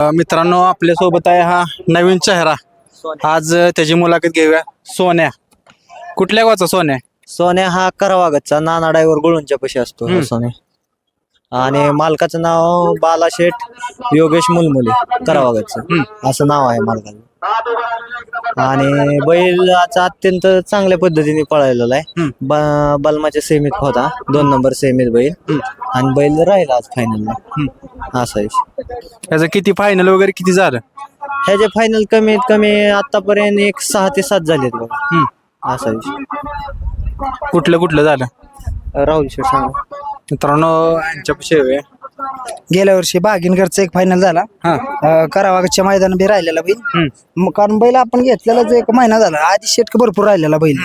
मित्रांनो आपल्यासोबत आहे हा नवीन चेहरा. आज त्याची मुलाखत घेऊया. सोन्या. कुठल्या गावचा सोन्या? सोन्या हा करावागतचा नाना डायव्हर गुळूंच्या पशी असतो. सोन्या. आणि मालकाचं नाव बालाशेठ योगेश मुलमुले करावागतचं. असं नाव आहे मालकाचं. आणि बैलाचा अत्यंत चांगल्या पद्धतीने पळालेला आहे. ब- बलमाच्या सेमीत होता. दोन नंबर सेमीत बैल. आणि बैल राहिला आज फायनलला असा विषय. त्याचं किती फायनल वगैरे किती झालं? ह्याचे फायनल कमीत कमी आतापर्यंत एक सहा ते सात झालेत बघा. हम्म. असा विषय. कुठलं कुठलं झालं? राहुल शेठ सांगा मित्रांनो यांच्यापाशी येऊया गेल्या वर्षी बागिनगरचा एक फायनल झाला. हा. अं, करावागच्या मैदान बी राहिलेला बैल. मग कारण बैल आपण घेतलेलाच एक महिना झाला. आधी शेट भरपूर राहिलेला बैल.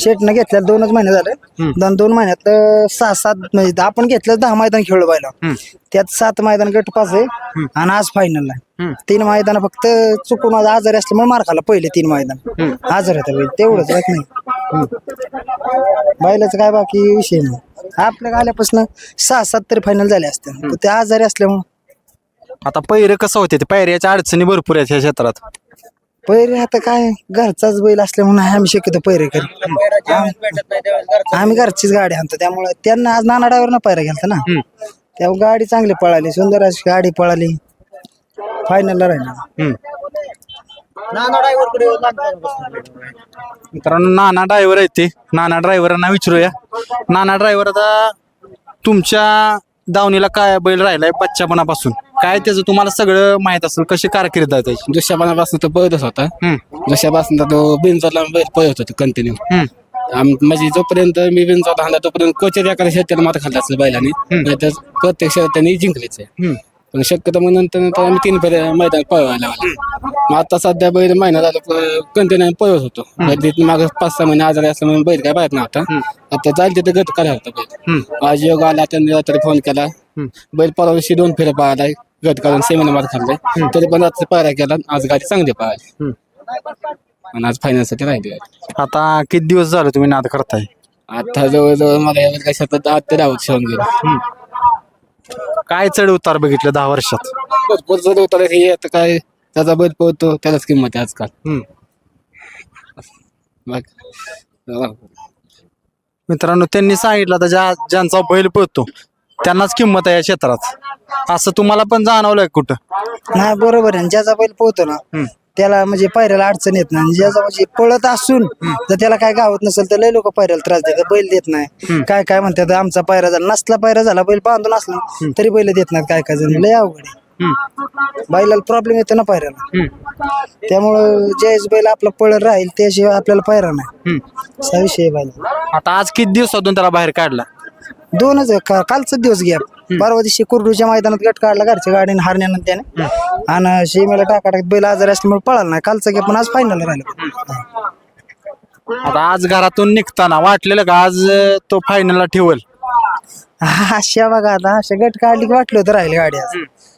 शेटनं घेतलेला दोनच महिने झाले. दोन दोन महिन्यात अं, सहा सात म्हणजे आपण घेतलं दहा मैदान खेळलो बैला. त्यात सात मैदान गट पास आहे आणि आज फायनलला हम्म. तीन मैदान फक्त चुकून आज आजारी असल्यामुळे मार खाला पहिले तीन मैदान. आजार होता बैल. तेवढंच बाकी नाही. बैलाचं काय बाकी विषय नाही. आपल्या आल्यापासून सहा सात तरी फायनल झाले असते. पण ते आजारी असल्यामुळे. आता पैरे कसं होते ते? पैऱ्याच्या अडचणी भरपूर आहेत ह्या क्षेत्रात. पैरे आता काय घरचाच बैल असल्यामुळे आम्ही शक्यतो पैरे करी आम्ही घरचीच गाडी आणतो. त्यामुळे त्यांना आज नाना ड्रायव्हरनं पैरा घ्यालता ना. त्यामुळे गाडी चांगली पळाली. सुंदर अशी गाडी पळाली. फायनलला राहिली. हम्म. नाना ड्रायव्हर मित्रांनो नाना ड्रायव्हर आहे ते. नाना ड्रायव्हरांना विचारूया. नाना ड्रायव्हर आता तुमच्या दावणीला काय बैल राहिलाय बच्चापणापासून? काय त्याचं तुम्हाला सगळं माहीत असेल कशी कारकीर्द आहे त्याची? दुसऱ्यापासून तो पळतच होता. हम्म. दुसऱ्यापासून तो बिनचोरला बैल पळत होतो कंटिन्यू हम्म. म्हणजे जोपर्यंत मी बिनचोर हाणला तोपर्यंत कोचर एखाद्या शेताला मात्र खाल्ला असेल बैलाने. नाहीतर प्रत्येक शेत त्यांनी जिंकलेच आहे. हम्म. पण शक्यतो मग नंतर नंतर आम्ही तीन फेऱ्या मैदान पळवायला लावला मग आता सध्या बैल महिना झाला कंटिन्यू पळत होतो. मागे पाच सहा महिने आजारी असल्यामुळे बैल काय पाहत नव्हता. आता जाईल तिथे गत करायला होता बैल. आज योग आला त्यांनी रात्री फोन केला. बैल परवा दिवशी दोन फेऱ्या पळालाय गट काढून सेमीने मार खाल्लाय तरी पण रात्री पायऱ्या केला आज गाडी चांगली पळाली. आणि आज फायनलसाठी राहिली. आता किती दिवस झाले तुम्ही नाद करताय? आता जवळजवळ मला या काय सतत आठ ते दहा वर्ष होऊन गेले. काय चढ उतार बघितलं दहा वर्षात? भरपूर जर उतर हे आता काय त्याचा बैल पळतो त्यालाच किंमत आहे आजकाल. हम्म. मित्रांनो त्यांनी सांगितलं आता ज्या ज्यांचा बैल पळतो त्यांनाच किंमत आहे या क्षेत्रात. असं तुम्हाला पण जाणवलंय कुठं? नाही बरोबर आहे. ज्याचा बैल पोहतो ना त्याला म्हणजे पायऱ्याला अडचण येत नाही. ज्याचा म्हणजे पळत असून जर त्याला काय गावत नसेल तर लय लोक पायऱ्याला त्रास देतात बैल देत नाही. काय काय म्हणतात आमचा पायरा झाला नसला पायरा झाला बैल बांधून असला तरी बैल देत नाहीत काय काय जण. लय अवघड आहे. बैलाला प्रॉब्लेम येतो ना पायऱ्याला. त्यामुळं ज्यावेळेस बैल आपला पळत राहील त्याशिवाय आपल्याला पायरा नाही. असा विषय आहे बैल आता आज किती दिवसातून त्याला बाहेर काढला? दोनच. का- कालचाच दिवस घ्या परवा दिवशी कुर्डूच्या मैदानात गट काढला घरच्या गाडीने हारण्यानं त्याने. आणि शेमेला टाका टाकत बैल आजारी असल्यामुळे पळाला नाही. कालचा घ्या पण आज फायनल राहिला. आता आज घरातून निघताना वाटलेलं का आज अं, तो फायनलला ठेवल? अशा बघा आता अशा गट काढली की वाटलं होतं राहिली गाडी आज.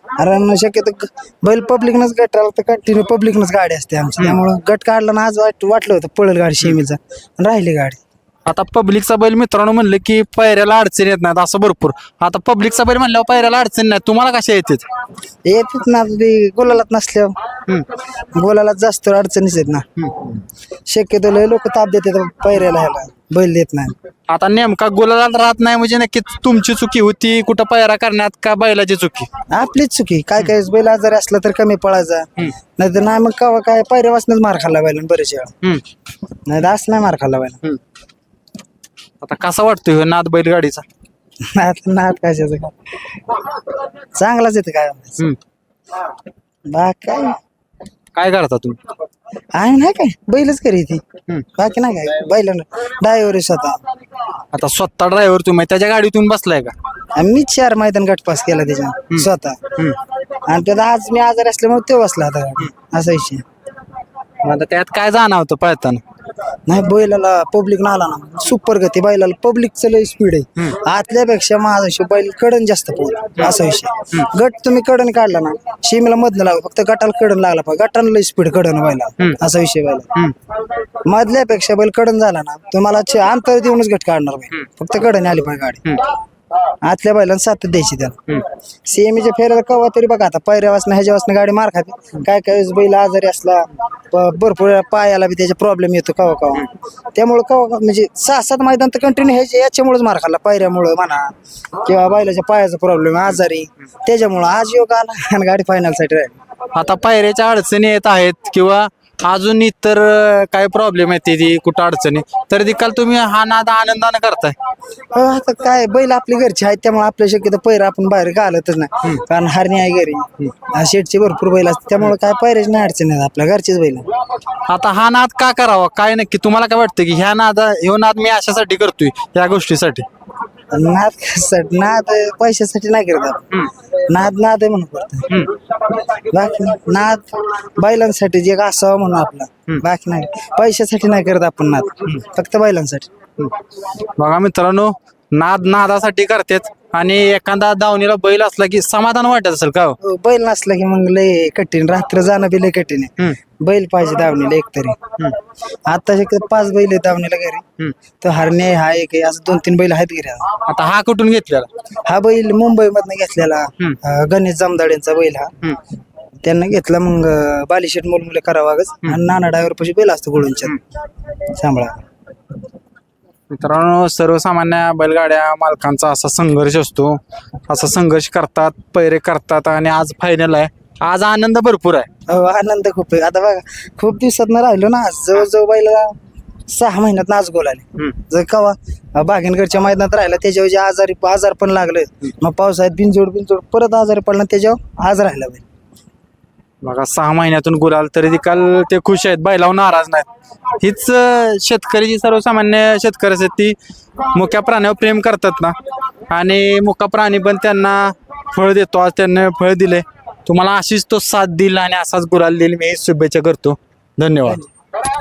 कारण शक्यतो ग- बैल पब्लिकनच गट राहिला तर कंटिन्यू पब्लिकनच गाडी असते आमची. त्यामुळं गट काढला ना आज वाट वाटलं होतं पळेल गाडी शेमीचा. राहिली गाडी. आता पब्लिकचा बैल मित्रांनो म्हणलं की पैऱ्याला अडचण येत नाहीत असं भरपूर. आता पब्लिकचा बैल म्हणल्यावर पैऱ्याला अडचण नाही. तुम्हाला कशा येतात? येतेच ना ते गोलालात नसल्यावर. गोलाला जास्त अडचणीच आहेत ना. शक्यतो लय लोक ताप देतात पैऱ्याला ह्याला. बैल देत नाही. आता नेमका गुलाला राहत नाही म्हणजे नक्की तुमची चुकी होती कुठं पैरा करण्यात का बैलाची चुकी? आपलीच चुकी. काय काय बैल आजारी असला तर कमी पळायचा. नाही तर नाही मग कवा काय पायऱ्या वाचनच मार खाल्ला बैल बरेच वेळा. नाही तर असं नाही मार खाल्ला बैल आता कसा वाटतोय ह्यो नाद बैलगाडीचा? नात नात कशाचं? काय चांगलाच येतं काय म्हणायचं. हम्म. बा काय? काय करता तुम्ही? आहे नाही काय? बैलच करी ती बाकी नाही काय? बैलानं डायव्हर स्वतः. आता स्वतः ड्रायव्हर तुम्ही त्याच्या गाडीतून बसलाय का? आणि मी चार मैदान गट पास केला त्याच्या स्वतः. आणि त्यात आज मी आजारी असल्यामुळे तो बसला होता. असा विषय मग आता त्यात काय जाणवतं पळताना? नाही बैलाला पब्लिक आला ना. सुपर गती बैलाला पब्लिकचं लय स्पीड आहे. आतल्यापेक्षा माझा हिशोब बैल कडन जास्त पोहोच असा विषय. गट तुम्ही कडन काढला ना शिमीला मधनं लागला फक्त गटाला कडन लागला पाहिजे. गटानं लय स्पीड कडन बैला. असा विषय बैला. मधल्यापेक्षा बैल कडन झाला ना तुम्हाला अंतर देऊनच गट काढणार फक्त कडन आली पाहिजे गाडी. आतल्या बैलांना साथ द्यायची त्याला. सीएमच्या फेऱ्याला कवा तरी बघा आता पैऱ्या वासना ह्याच्या वासना गाडी मार खाते. काय काय बैल आजारी असला भरपूर पायाला बी त्याचा प्रॉब्लेम येतो कवा कवा. त्यामुळे कवा म्हणजे सहा सात मैदान तर कंटिन्यू ह्याच्या याच्यामुळेच मार खाल्ला पायऱ्यामुळं म्हणा किंवा बैलाच्या पायाचा प्रॉब्लेम आजारी. त्याच्यामुळं आज योग आला आणि गाडी फायनलसाठी राहिली. आता पायऱ्याच्या अडचणी येत आहेत किंवा अजून इतर अं, काय प्रॉब्लेम येते ती कुठं अडचणी? तर देखील तुम्ही हा नाद आनंदाने करताय. हो, आता काय बैल आपली घरची आहेत त्यामुळे आपल्या शक्यतो पैर आपण बाहेर घालतच नाही. कारण हरणी आहे घरी. आणि शेटचे भरपूर बैल असतात त्यामुळे काय पैराची नाही अडचण नाही आपल्या घरचीच बैल आहेत. आता हा नाद का करावा? काय नक्की? तुम्हाला काय वाटतं की ह्या नाद ह्यो नाद मी अशासाठी करतोय या गोष्टीसाठी? नाद नाद पैशासाठी नाही करत आपण. नाद नाद आहे म्हणून करतो बाकी नाही. नाद बैलांसाठी जे असावं म्हणून आपला. बाकी नाही. पैशासाठी नाही करत आपण नाद. फक्त बैलांसाठी. बघा मित्रांनो नाद नादासाठी करतात. आणि एखादा दावणीला बैल असला की समाधान वाटत असेल का हो? हो, बैल नसला की मग लय कठीण रात्र जाणं बी लय कठीण आहे. बैल पाहिजे दावणीला एक तरी. आता शक्यतो पाच बैल आहेत दावणीला घरी तर हरणे आहे, हा एक आहे असं दोन तीन बैल आहेत घरी आता. आता हा कुठून घेतलेला? हा बैल मुंबई मधनं घेतलेला अं, गणेश जामदाडेंचा बैल हा. त्यांना घेतला मग बालिशेट मुलमुले करावागच आणि नाना डायव्हर पशी बैल असतो गुळूंच्या सांभाळा. मित्रांनो सर्वसामान्य बैलगाड्या मालकांचा असा संघर्ष असतो. असा संघर्ष करतात पैरे करतात आणि आज फायनल आहे. आज आनंद भरपूर आहे. हो आनंद खूप आहे. आता बघा खूप दिवसात राहिलो ना जवळजवळ बैला सहा महिन्यात नाच गोल आले. जर कवा बागेनगरच्या मैदानात राहिला त्याच्यावर जे आजारी आजार पण लागले मग पावसाळ्यात बिनजोड बिनजोड परत आजारी पडला त्याच्यावर आज राहिला बैल. बघा सहा महिन्यातून गुलाल तरी काल ते खुश आहेत बैलावर नाराज नाहीत. हीच शेतकरी जी सर्वसामान्य शेतकरी आहेत ती मुक्या प्राण्यावर प्रेम करतात ना. आणि मुका प्राणी पण त्यांना फळ देतो आज त्यांना फळ दिले. तुम्हाला अशीच तो साथ दिला आणि असाच गुलाल देईल मी शुभेच्छा करतो. धन्यवाद.